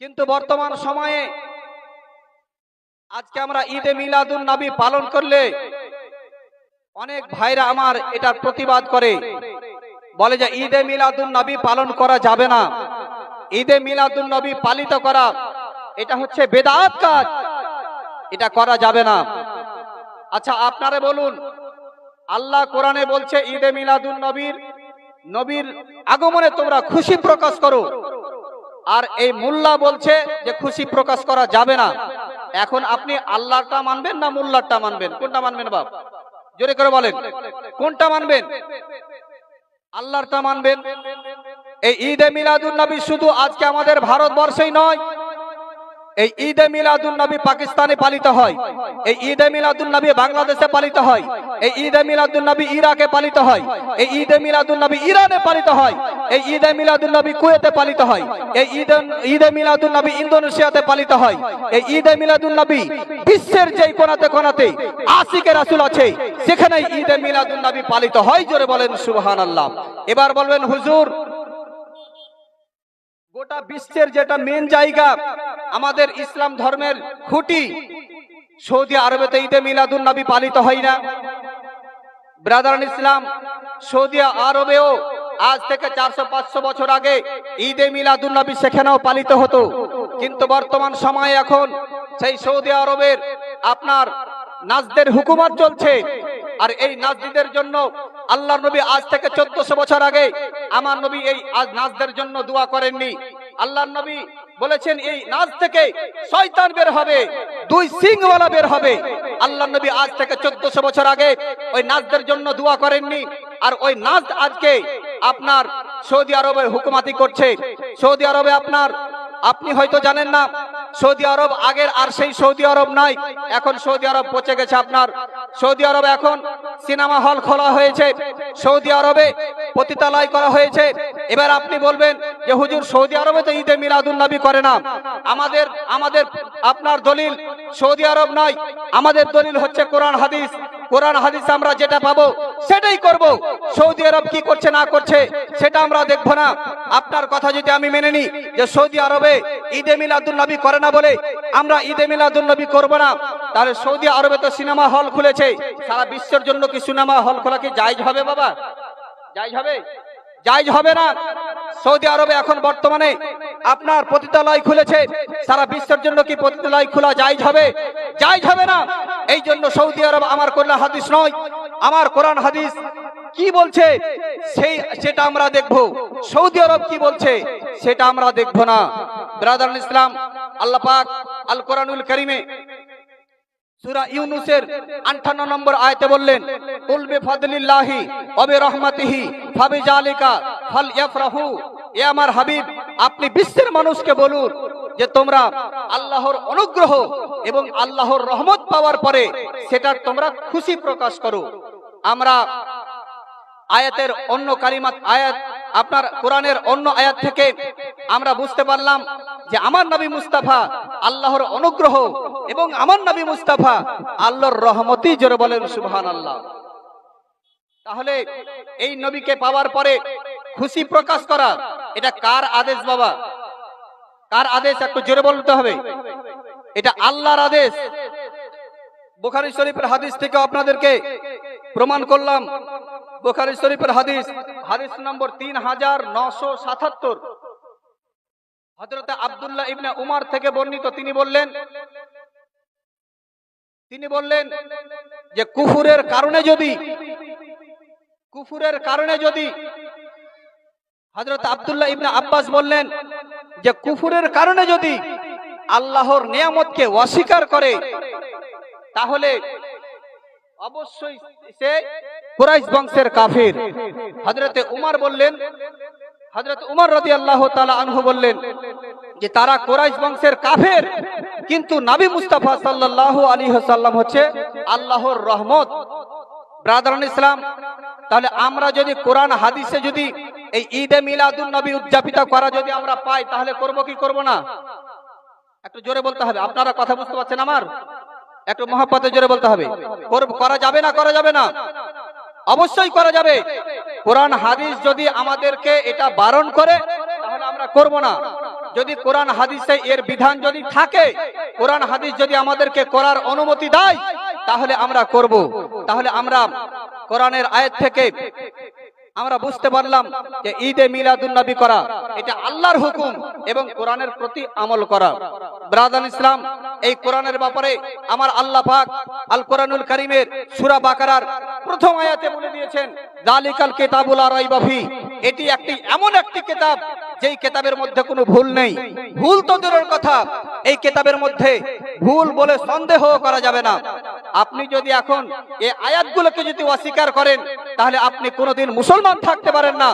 কিন্তু বর্তমান সময়ে আজকে আমরা ঈদে মিলাদুন নবী পালন করলে অনেক ভাইরা আমার এটার প্রতিবাদ করে। বলে যে ঈদে মিলাদুন নবী পালন করা যাবে না। ঈদে মিলাদুন নবী পালিত করা, এটা হচ্ছে বেদাত কাজ। এটা করা যাবে না। আচ্ছা আপনারা বলুন, আল্লাহ কোরআনে বলছে, ঈদে মিলাদুন নবীর নবীর আগমনে তোমরা খুশি প্রকাশ করো। আর এই মোল্লা বলছে যে খুশি প্রকাশ করা যাবে না। এখন আপনি আল্লাহটা মানবেন না মোল্লারটা মানবেন? কোনটা মানবেন বাপ? জোরে করে বলেন। কোনটা মানবেন? আল্লাহরটা মানবেন? এই ঈদে মিলাদুন নবী শুধু আজকে আমাদের ভারতবর্ষেই নয় এই ঈদে মিলাদুন নবী পাকিস্তানে পালিত হয়। এই ঈদে মিলাদুন নবী বাংলাদেশে পালিত হয়। এই ঈদে মিলাদুন নবী ইরাকে পালিত হয়। এই ঈদে মিলাদুন নবী ইরানে পালিত হয়। এই ঈদে মিলাদুন নবী কুয়েতে পালিত হয়। এই ঈদ ঈদ ঈদে মিলাদুন নবী ইন্দোনেশিয়াতে পালিত হয়। এই ঈদে মিলাদুন নবী বিশ্বের যেই কোনাতে কোনাতে আশিকে রাসূল আছে সেখানে ঈদে মিলাদুন নবী পালিত হয়। জোরে বলেন সুবহানাল্লাহ। এবার বলবেন, হুজুর গোটা বিশ্বের যেটা মেন জায়গা, আমাদের ইসলাম ধর্মের খুঁটি, সৌদি আরবেতে ঈদে মিলাদুন নবী পালিত হয় না। ব্রাদারান ইসলাম, সৌদি আরবেও আজ থেকে চারশো, পাঁচশো বছর আগে ঈদে মিলাদুন নবী সেখানেও পালিত হতো। কিন্তু বর্তমান সময়ে এখন সেই সৌদি আরবের আপনার নাজদের হুকুমত চলছে। আর এই নাজদিদের জন্য আল্লাহ নবী আজ থেকে চোদ্দশো বছর আগে আমার নবী এই আজ নাজদের জন্য দোয়া করেননি। আল্লাহ নবী বলেছেন, এই নাচ থেকে শয়তান বের হবে, দুই সিংওয়ালা বের হবে। আল্লাহ নবী আজ থেকে চোদ্দশো বছর আগে ওই নাচদের জন্য দোয়া করেননি। আর ওই নাচ আজকে আপনার সৌদি আরবের হুকুমাতি করছে। সৌদি আরবে আপনার আপনি হয়তো জানেন না, সৌদি আরব আগের আর সেই সৌদি আরব নাই, এখন সৌদি আরব পচে গেছে আপনার। সৌদি আরব এখন সিনেমা হল খোলা হয়েছে, সৌদি আরবে পতিতালয় করা হয়েছে। এবার আপনি বলবেন যে, হুজুর, সৌদি আরবে তো ঈদে মিলাদুন নবী করে না। আমাদের আমাদের আপনার দলিল সৌদি আরব নয় আমাদের দলিল হচ্ছে কোরআন হাদিস। কোরআন হাদিস আমরা যেটা পাবো, সেটাই করব। সৌদি আরব কি করছে, না করছে, সেটা আমরা দেখব না। আপনার কথা যদি আমি মেনে নিই যে সৌদি আরবে ঈদে মিলাদুন নবী করে না বলে আমরা ঈদে মিলাদুন নবী করব না, তাহলে সৌদি আরবে তো সিনেমা হল খুলেছে। সারা বিশ্বের জন্য কি সিনেমা হল খোলা কি জায়জ হবে বাবা? জায়জ হবে? জায়জ হবে না। সৌদি আরবে এখন বর্তমানে আপনার পতিতালয় খুলেছে। সারা বিশ্বের জন্য কি পতিতালয় খোলা জায়জ হবে? জায়জ হবে না। এই জন্য সৌদি আরব আমার কোরআন হাদিস নয়, আমার কোরআন হাদিস কি বলছে? সেই, সেটা আমরা দেখব। সৌদি আরব কি বলছে, সেটা আমরা দেখব না। ব্রাদার ইসলাম, আল্লাহ পাক আল কোরআনুল করিমে সূরা ইউনুসের 58 নম্বর আয়াতে বললেন, কুল বিফাদলিল্লাহি ওয়া বিরহমাতিহি ফাবিজালিকা ফালইফরাহু এ আমার হাবিব, আপনি বিশ্বের মানুষকে বলুন যে তোমরা আল্লাহর অনুগ্রহ এবং আল্লাহর রহমত পাওয়ার পরে সেটার তোমরা খুশি প্রকাশ করো। আমরা আয়াতের অন্য কালিমাত আয়াত আপনার কোরআনের অন্য আয়াত থেকে আমরা বুঝতে পারলাম যে আমার নবী মুস্তাফা আল্লাহর অনুগ্রহ এবং আমার নবী মুস্তাফা আল্লাহর রহমতই জোরে বলেন সুবহান আল্লাহ তাহলে এই নবীকে পাওয়ার পরে খুশি প্রকাশ করা, এটা কার আদেশ বাবা? কার আদেশ? একটু জোরে বলতে হবে। এটা আল্লাহর আদেশ। বুখারী শরীফের হাদিস থেকে আপনাদেরকে প্রমাণ করলাম বুখারী শরীফের হাদিস হাদিস নম্বর তিন হাজার নশো সাতাত্তর। হজরত আব্দুল্লাহ ইবনে উমার থেকে বর্ণিত, তিনি বললেন তিনি বললেন যে কুফুরের কারণে যদি, কুফুরের কারণে যদি হজরত আবদুল্লাহ ইবনে আব্বাস বললেন যে কুফুরের কারণে যদি আল্লাহর নিয়ামতকে অস্বীকার করে, তাহলে অবশ্যই সে কুরাইশ বংশের কাফির। হজরতে উমার বললেন হজরত উমর রদি আল্লাহ তালা আনহু বললেন যে, তারা কোরাইশ বংশের কাফের, কিন্তু নাবি মুস্তাফা সাল্লাহ আলী সাল্লাম হচ্ছে আল্লাহর রহমত। ব্রাদারান ইসলাম, তাহলে আমরা যদি কোরআন, হাদিসে যদি এই ঈদে মিলাদুল নবী উদযাপিত করা যদি আমরা পাই, তাহলে করব কি করব না? একটু জোরে বলতে হবে, আপনারা কথা বুঝতে পারছেন আমার? একটু মহাপতে জোরে বলতে হবে। করা যাবে না, করা যাবে না। অবশ্যই করা যাবে। কোরআন, হাদিস যদি আমাদেরকে এটা বারণ করে, তাহলে আমরা করব না। যদি কোরআন, হাদিসে এর বিধান যদি থাকে, কোরআন, হাদিস যদি আমাদেরকে করার অনুমতি দেয়, তাহলে আমরা করব। তাহলে আমরা কোরআনের আয়াত থেকে আমরা বুঝতে পারলাম যে ঈদে মিলাদুন নবী করা, এটা আল্লাহর হুকুম এবং কোরআনের প্রতি আমল করা। ব্রাদান ইসলাম, এই কোরআনের ব্যাপারে আমার আল্লাহ পাক আল কোরআনুল করিমের সুরা বাকারার প্রথম আয়াতে বলে দিয়েছেন, জালিকাল কিতাবুল রাইবাফি এটি একটি এমন একটি কিতাব, যেই কিতাবের মধ্যে কোনো ভুল নেই। ভুল তো দূরের কথা, এই কিতাবের মধ্যে ভুল বলে সন্দেহ করা যাবে না। আপনি যদি এখন এই আয়াতগুলোকে যদি অস্বীকার করেন, তাহলে আপনি কোনোদিন মুসলমান থাকতে পারেন না।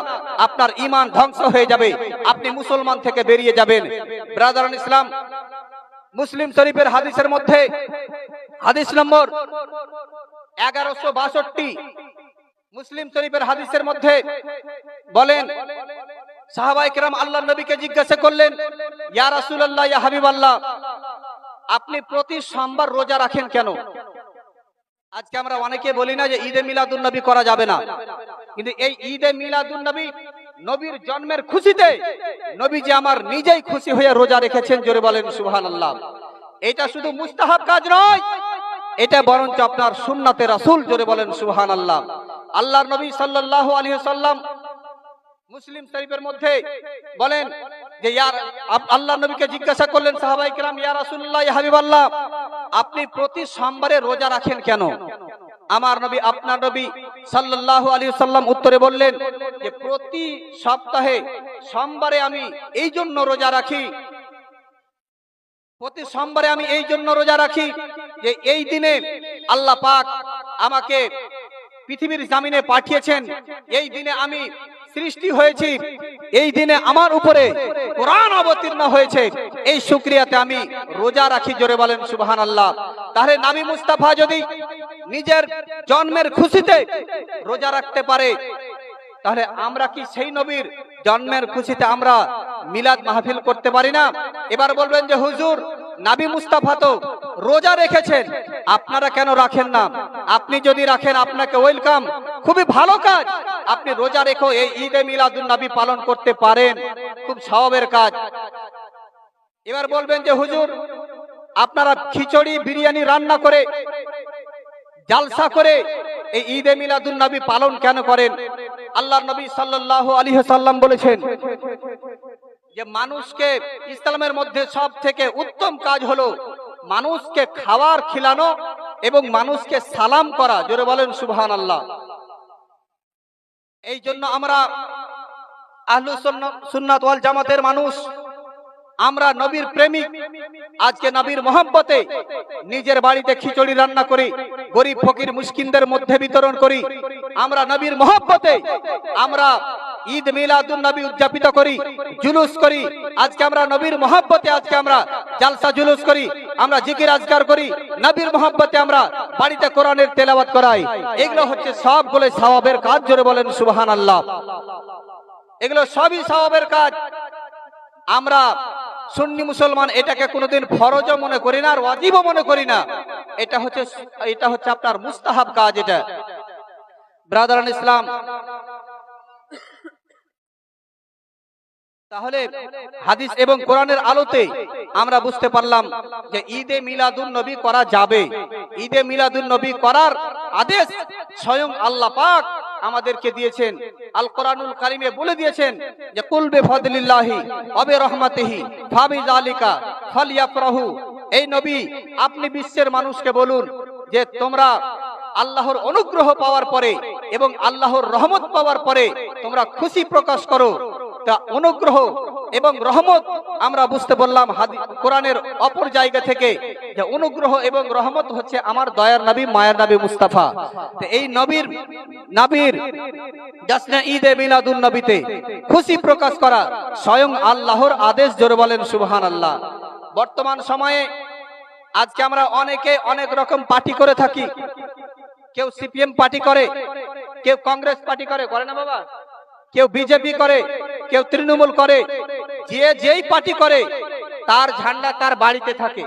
আপনার ইমান ধ্বংস হয়ে যাবে। আপনি মুসলমান থেকে বেরিয়ে যাবেন। ব্রাদার ইসলাম, মুসলিম শরীফের হাদিসের মধ্যে, হাদিস নম্বর এগারোশো বাষট্টি মুসলিম শরীফের হাদিসের মধ্যে বলেন সাহাবাই আল্লাহ নবীকে জিজ্ঞাসা করলেন, ইয়া রাসূলুল্লাহ, ইয়া হাবিবাল্লাহ, আপনি প্রতি সোমবার রোজা রাখেন কেন? আজকে আমরা অনেকে বলি না যে ঈদে মিলাদুন নবী করা যাবে না। কিন্তু এই ঈদে মিলাদুন নবী নবীর জন্মের খুশিতে নবী যে আমার নিজেই খুশি হয়ে রোজা রেখেছেন, জোরে বলেন সুবহানাল্লাহ। এটা শুধু মুস্তাহাব কাজ নয় এটা বরঞ্চ আপনার সুন্নাতে রাসূল জোরে বলেন সুহান আল্লাহ আল্লাহর নবী সাল্লাল্লাহু আলাইহি সাল্লাম মুসলিম শরীফের মধ্যে বলেন যে ইয়ার আল্লাহ নবীকে জিজ্ঞাসা করলেন, সাহাবাই কিরাম, ইয়া রাসুল্লাহ হাবিব আল্লাহ আপনি প্রতি সোমবারে রোজা রাখেন কেন? আমার নবী, আপনার নবী সাল্লাল্লাহু আলাইহি সাল্লাম উত্তরে বললেন যে, প্রতি সপ্তাহে সোমবারে আমি এই জন্য রোজা রাখি। প্রতি সোমবারে আমি এই জন্য রোজা রাখি যে এই দিনে আল্লাহ পাক আমাকে পৃথিবীর জামিনে পাঠিয়েছেন। এই দিনে আমি সৃষ্টি হয়েছি। এই দিনে আমার উপরে কোরআন অবতীর্ণ হয়েছে। এই শুক্রিয়াতে আমি রোজা রাখি, জোরে বলেন সুবহান আল্লাহ তাহলে নাবি মুস্তাফা যদি নিজের জন্মের খুশিতে রোজা রাখতে পারে, তাহলে আমরা কি সেই নবীর জন্মের খুশিতে আমরা মিলাদ মাহফিল করতে পারি না? এবার বলবেন যে, হুজুর নাবি মুস্তাফা তো রোজা রেখেছেন। আপনারা কেন রাখেন না? আপনি যদি রাখেন, আপনাকে ওয়েলকাম খুবই ভালো কাজ। আপনি রোজা রেখো, এই ঈদে মিলাদুন নবী পালন করতে পারেন। খুব স্বভাবের কাজ। এবার বলবেন যে, হুজুর, আপনারা খিচুড়ি, বিরিয়ানি রান্না করে, জালসা করে এই ঈদে মিলাদুন নবী পালন কেন করেন? আল্লাহর নবী সাল্লাল্লাহু আলাইহি সাল্লাম বলেছেন যে মানুষকে ইসলামের মধ্যে সব থেকে উত্তম কাজ হলো মানুষকে খাবার খিলানো এবং মানুষকে সালাম করা। জোরে বলেন সুবহান আল্লাহ এই জন্য আমরা আহলু সুন্নাত ওয়াল জামাতের মানুষ, আমরা নবীর প্রেমিক, আজকে নবীর মোহাম্মতে নিজের বাড়িতে খিচুড়ি রান্না করি, গরিব ফকির মুসকিনদের মধ্যে বিতরণ করি। আমরা নবীর মোহাম্মতে আমরা ঈদ মিলাদুন নবী উদযাপিত করি, জুলুস করি। আজকে আমরা নবীর মোহাব্বতে আজকে আমরা জালসা জুলুস করি, আমরা জিকির আজকার করি, নবীর মোহাব্বতে আমরা বাড়িতে কোরআনের তেলাওয়াত করাই। এগুলো হচ্ছে সব বলে সওয়াবের কাজ, জোরে বলেন সুবহানাল্লাহ। এগুলো সবই সওয়াবের কাজ। আমরা সুন্নি মুসলমান, এটাকে কোনোদিন ফরজও মনে করি না আর ওয়াজিবও মনে করি না। এটা হচ্ছে এটা হচ্ছে আপনার মুস্তাহাব কাজ এটা। ব্রাদারান ইসলাম তাহলে হাদিস এবং কোরআনের আলোতে আমরা বুঝতে পারলাম যে ঈদে মিলাদুন নবী করা যাবে। ঈদে মিলাদুন নবী করার আদেশ স্বয়ং আল্লাহ পাক আমাদেরকে দিয়েছেন। আল কোরআনুল কারিমে বলে দিয়েছেন যে কুল বে ফদলিল্লাহি অবে রহমাতিহি ফাবি জালিকা ফালিয়াফরাহু। এই নবী আপনি বিশ্বের মানুষকে বলুন যে তোমরা আল্লাহর অনুগ্রহ পাওয়ার পরে এবং আল্লাহর রহমত পাওয়ার পরে তোমরা খুশি প্রকাশ করো। তা অনুগ্রহ এবং রহমত আমরা বুঝতে বললাম কোরআনের অপর জায়গা থেকে যে অনুগ্রহ এবং রহমত হচ্ছে আমার দয়ার নবী, মায়ের নবী মুস্তাফা। তো এই নবীর নবীর ঈদে মিলাদুন নবীতে খুশি প্রকাশ করা স্বয়ং আল্লাহর আদেশ জোরে বলেন সুবহান আল্লাহ বর্তমান সময়ে আজকে আমরা অনেকে অনেক রকম পার্টি করে থাকি। কেউ সিপিএম পার্টি করে, কেউ কংগ্রেস পার্টি করে করে না বাবা? কেউ বিজেপি করে কেউ তৃণমূল করে, যে যেই পার্টি করে, তার ঝান্ডা তার বাড়িতে থাকে।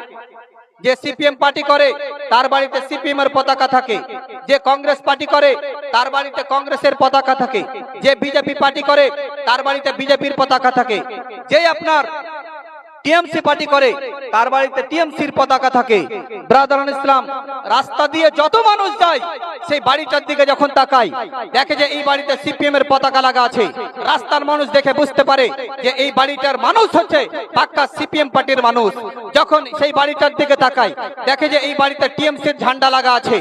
যে সিপিএম পার্টি করে, তার বাড়িতে সিপিএম এর পতাকা থাকে। যে কংগ্রেস পার্টি করে, তার বাড়িতে কংগ্রেসের পতাকা থাকে। যে বিজেপি পার্টি করে, তার বাড়িতে বিজেপির পতাকা থাকে। যে আপনার টিএমসি পার্টি করে, তার বাড়িতে টিএমসির পতাকা থাকে। ব্রাদার ইসলাম, রাস্তা দিয়ে যত মানুষ যায়, সেই বাড়িটার দিকে যখন তাকায়, দেখে যে এই বাড়িতে সিপিএম এর পতাকা লাগা আছে। রাস্তার মানুষ দেখে বুঝতে পারে যে এই বাড়িটার মানুষ হচ্ছে পাক্কা সিপিএম পার্টির মানুষ। যখন সেই বাড়িটার দিকে তাকায়, দেখে যে এই বাড়িতে টিএমসির ঝান্ডা লাগা আছে।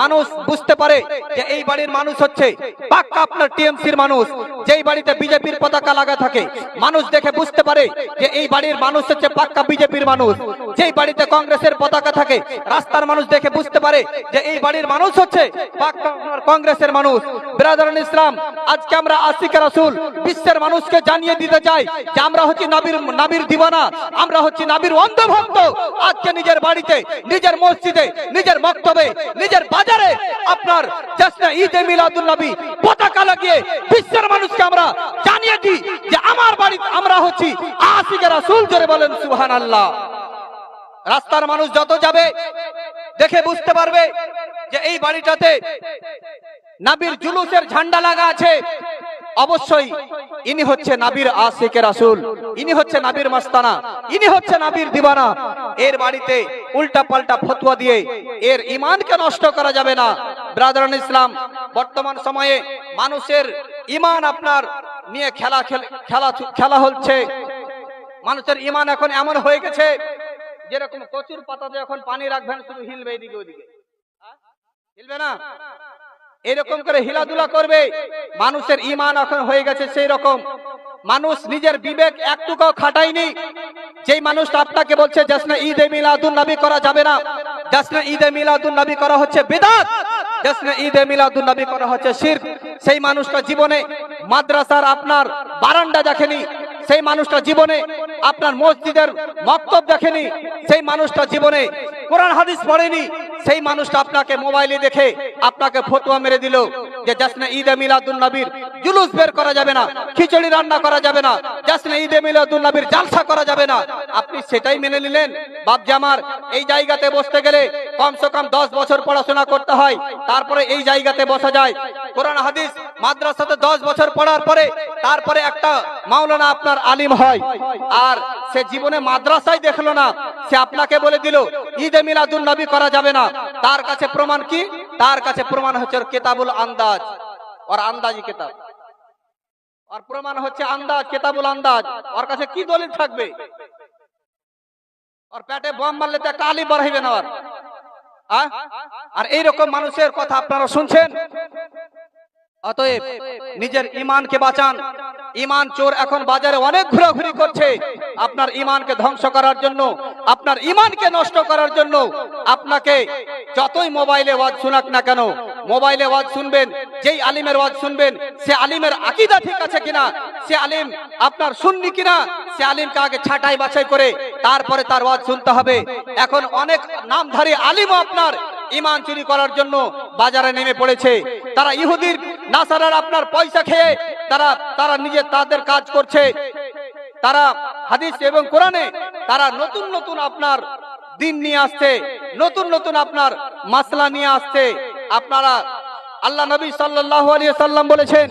মানুষ বুঝতে পারে যে এই বাড়ির মানুষ হচ্ছে পাক্কা আপনার টিএমসির মানুষ। যেই বাড়িতে বিজেপির পতাকা লাগা থাকে, মানুষ দেখে বুঝতে পারে যে এই বাড়ির মানুষ হচ্ছে পাক্কা বিজেপির মানুষ। যেই বাড়িতে কংগ্রেসের পতাকা থাকে, রাস্তার মানুষ দেখে বুঝতে পারে যে এই বাড়ির মানুষ হচ্ছে পাক্কা কংগ্রেসের মানুষ। ব্রাদারান ইসলাম, আজকে আমরা আশিক রাসূল বিশ্বের মানুষকে জানিয়ে দিতে চাই যে আমরা হচ্ছি নাবির নাবির দিবানা, আমরা হচ্ছি নাবির অন্ধভক্ত। আজকে নিজের বাড়িতে, নিজের মসজিদে, নিজের বক্তব্যে নিজের বাজারে আপনার জাসনা ঈদে মিলাদুল নবী পতাকা লাগিয়ে বিশ্বের মানুষকে আমরা জানিয়ে দিই যে আমার বাড়িতে আমরা হচ্ছি আশিক সুল জোরে বলেন সুহান আল্লাহ রাস্তার মানুষ যত যাবে, দেখে বুঝতে পারবে যে এই বাড়িটাতে নাবির জুলুসের ঝান্ডা লাগা আছে। অবশ্যই ইনি হচ্ছে নাবির আশিকের রাসূল, ইনি হচ্ছে নাবির মাস্তানা, ইনি হচ্ছে নাবির দিবানা। এর বাড়িতে উল্টা পাল্টা ফতুয়া দিয়ে এর ইমানকে নষ্ট করা যাবে না। ব্রাদারান ইসলাম, বর্তমান সময়ে মানুষের ইমান আপনার নিয়ে খেলা খেল- খেলা হচ্ছে। মানুষের ইমান এখন এমন হয়ে গেছে, যেরকম কচুর পাতাতে এখন পানি রাখবেন, শুধু হিলবে এদিকে ওদিকে? হিলবে না? এরকম করে হিলাদুলা করবে, মানুষের ইমান এখন হয়ে গেছে সেই রকম মানুষ নিজের বিবেক একটুকু খাটায়নি। যেই মানুষটা আপনাকে বলছে, জাসনা ঈদে মিলাদুন নবী করা যাবে না। জাসনা ঈদে মিলাদুন নবী করা হচ্ছে বেদাত। জাসনা ঈদে মিলাদুন নবী করা হচ্ছে শিরক। সেই মানুষটা জীবনে মাদ্রাসার আপনার বারান্দা দেখেনি সেই মানুষটা জীবনে আপনার মসজিদের মক্তব দেখেনি, সেই মানুষটা জীবনে কোরআন হাদিস পড়েনি, সেই মানুষটা আপনাকে মোবাইলে দেখে আপনাকে ফতোয়া মেরে দিল যে জাসনে এ মিলাদুন নবীর জুলুস বের করা যাবে না, খিচুড়ি রান্না করা যাবে না জাসনে ঈদে মিলাদুন নবীর জালসা করা যাবে না। আপনি সেটাই মেনে নিলেন? বাপ জামার এই জায়গাতে বসতে গেলে কমসে কম দশ বছর পড়াশোনা করতে হয়, তারপরে এই জায়গাতে বসা যায়। কোরআন, হাদিস, মাদ্রাসাতে দশ বছর পড়ার পরে, তারপরে একটা মাওলানা আপনার আলিম হয়, আর সে জীবনে মাদ্রাসায় দেখল না, সে আপনাকে বলে দিল, ঈদে মিলাদুন নবী করা যাবে না। তার কাছে প্রমাণ কি? তার কাছে প্রমাণ হচ্ছে কেতাবুল আন্দাজ। ওর আন্দাজি কেতাব। আর প্রমাণ হচ্ছে আন্দাজ, কেতাবুল আন্দাজ। ওর কাছে কি দলিল থাকবে? আর পেটে বম মারলে তো একটা আলি বাড়াইবে না? আর এইরকম মানুষের কথা আপনারা শুনছেন? অতএব নিজের ইমানকে বাঁচান। ইমান চোর এখন বাজারে অনেক ঘোরাঘুরি করছে। আপনার ইমানকে ধ্বংস করার জন্য আপনার ইমানকে নষ্ট করার জন্য আপনাকে যতই মোবাইলে ওয়াজ শোনাক না কেন মোবাইলে ওয়াজ শুনবেন যেই আলিমের ওয়াজ শুনবেন সে আলিমের আকিদা ঠিক আছে কিনা সে আলিম আপনার শুননি কিনা সে আলিমকে আগে ছাটাই বাছাই করে তারপরে তার ওয়াজ শুনতে হবে। এখন অনেক নামধারী আলিমও আপনার ইমান চুরি করার জন্য বাজারে নেমে পড়েছে। তারা ইহুদির নাসারার আপনার পয়সা খেয়ে তারা তারা নিজে তাদের কাজ করছে। তারা হাদিস এবং কোরআনে তারা নতুন নতুন আপনার দিন নিয়ে আসছে, নতুন নতুন আপনার মাসলা নিয়ে আসছে। আপনারা আল্লাহ নবী সাল্লাল্লাহু আলাইহি সাল্লাম বলেছেন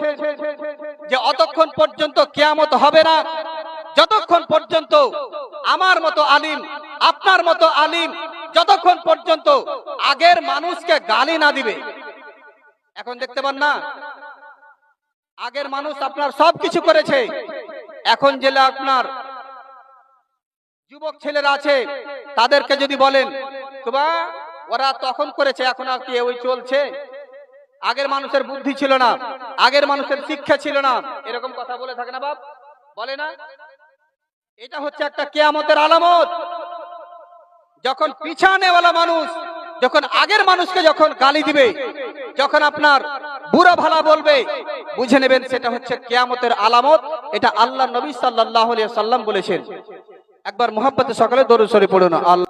যে, অতক্ষণ পর্যন্ত কিয়ামত হবে না। যতক্ষণ পর্যন্ত আমার মতো আলিম, আপনার মতো আলিম, যতক্ষণ পর্যন্ত আগের মানুষকে গালি না দিবে। এখন দেখতে পান না? আগের মানুষ আপনার সব কিছু করেছে। এখন জেলে আপনার যুবক ছেলেরা আছে, তাদেরকে যদি বলেন বা ওরা তখন করেছে, এখন আর কি ওই চলছে? আগের মানুষের বুদ্ধি ছিল না, আগের মানুষের শিক্ষা ছিল না। এরকম কথা বলে থাকে না বাপ, বলে না। এটা হচ্ছে একটা কেয়ামতের আলামত। যখন পিছানেওয়ালা মানুষ, যখন আগের মানুষকে যখন গালি দিবে, যখন আপনার বুড়া ভালা বলবে, বুঝে নেবেন সেটা হচ্ছে কেয়ামতের আলামত, এটা আল্লাহ নবী সাল্লাহ সাল্লাম বলেছেন। একবার মোহাম্মতে সকালে দরুসরি পড়ুন, আল্লাহ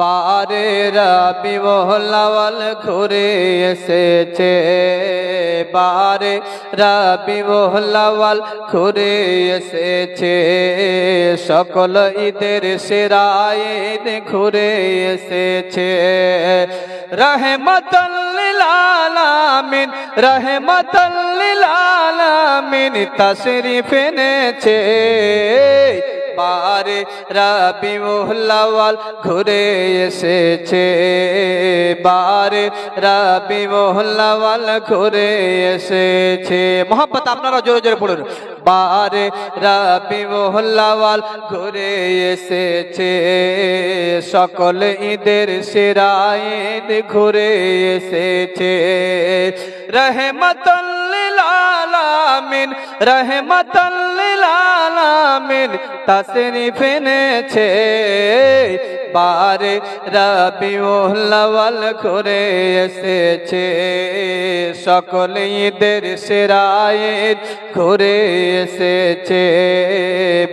বারে রবি মোহলাওয়াল ঘুরে এসেছে। বারে রবি মোহলাওয়াল ঘুরে এসেছে। সকল ঈদের সেরা ঈদ ঘুরে এসেছে। রহমতুল্লিল আলামিন রহমতুল্লিল আলামিন তশরিফ এনেছে। বারে রবি মোহল্লাওয়াল ঘুরে এসেছে। বারে রবি মোহল্লাওয়াল ঘুরে এসেছে। মোহাম্মত আপনারা জোরে জোরে পড়ুন। বারে রবি মোহল্লাওয়াল ঘুরে এসেছে। সকল ঈদের সেরা ঈদ ঘুরে এসেছে। রহমতুল্লিল আলামিন রহমতুল্লিল আলামিন তাসরিফ এনেছে। বারে রবি মোহল্লাওয়াল ঘুরে এসেছে সকল ঈদের সেরা ঈদ ঘুরে এসেছে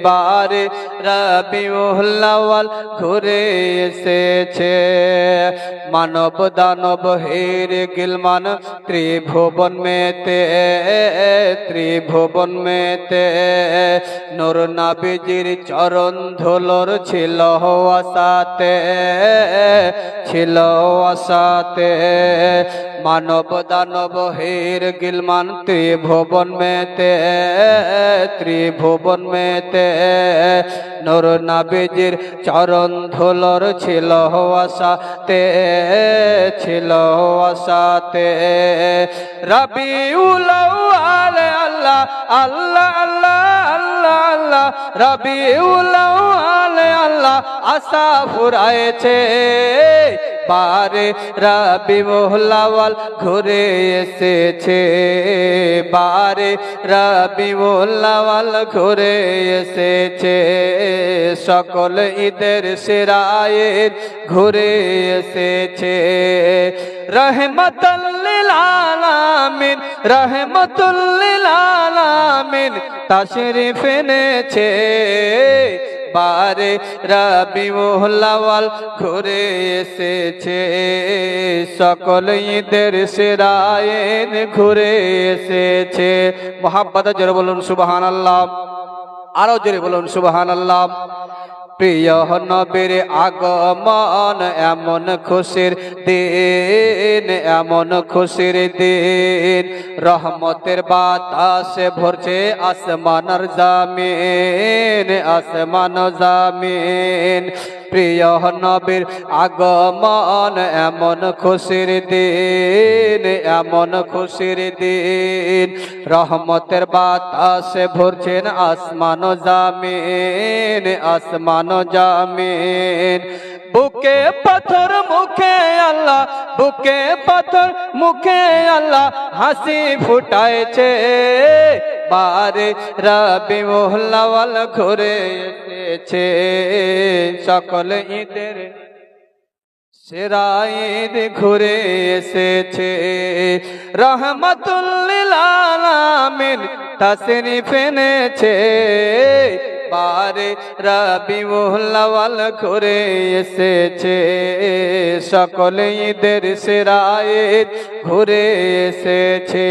বারে রবি মোহল্লাওয়াল ঘুরে এসেছে মানব দানব হের গিলমান ত্রিভুবন মেতে ত্রিভুবন মেতে নোর নাবিজির চরণ ধুলোর ছিল আসাতে ছিল আসাতে মানব দানব হের গিলমান ত্রিভুবন মেতে ত্রিভুবন মেতে। নোর নাবিজির চরণ ধুলোর ছিল আসাতে ছিল আসাতে রবি উলাওয়াল আল্লাহ আল্লাহ আল্লাহ। আল্লাহ আল্লাহ আশা ফুরায়েছে বারে রবি ঘুরে এসেছে। বারে রবি ঘুরে এসেছে। সকল ঈদের সেরায়ের ঘুরে এসেছে। রহমতুল্লিল আলামিন, রহমতুল্লিল আলামিন, তাশরিফ এনেছে। বারে রবি মোহল্লাওয়াল ঘুরে এসেছে। সকল ঈদের সেরায়েন ঘুরে এসেছে। মোহাম্মদ, জোরে বলুন সুবাহান আল্লাহ আরও জোরে বলুন সুবাহান আল্লাহ প্রিয় নবীর আগমন এমন খুশির দিন, এমন খুশির দিন। রহমতের বাতাসে ভরছে আসমানর জামিন, আসমান জামিন। প্রিয় নবীর আগমন, এমন খুশির দিন, এমন খুশির দিন। রহমতের বাতাসে ভরছেন আসমান জামিন আসমান জামিন। বুকে পাথর, মুখে আল্লাহ, বুকে পাথর, মুখে আল্লাহ, হাসি ফুটাইছে। বারে রবি মোহল্লাওয়াল ঘুরে এসেছে। সকল ঈদের সেরা ঈদ ঘুরে এসেছে। রহমতুল্লিল আলামিন তাসরিফ এনেছে। বারে রবি মোহল্লাওয়াল ঘুরে এসেছে। সকল ঈদের সেরা ঈদ ঘুরে এসেছে।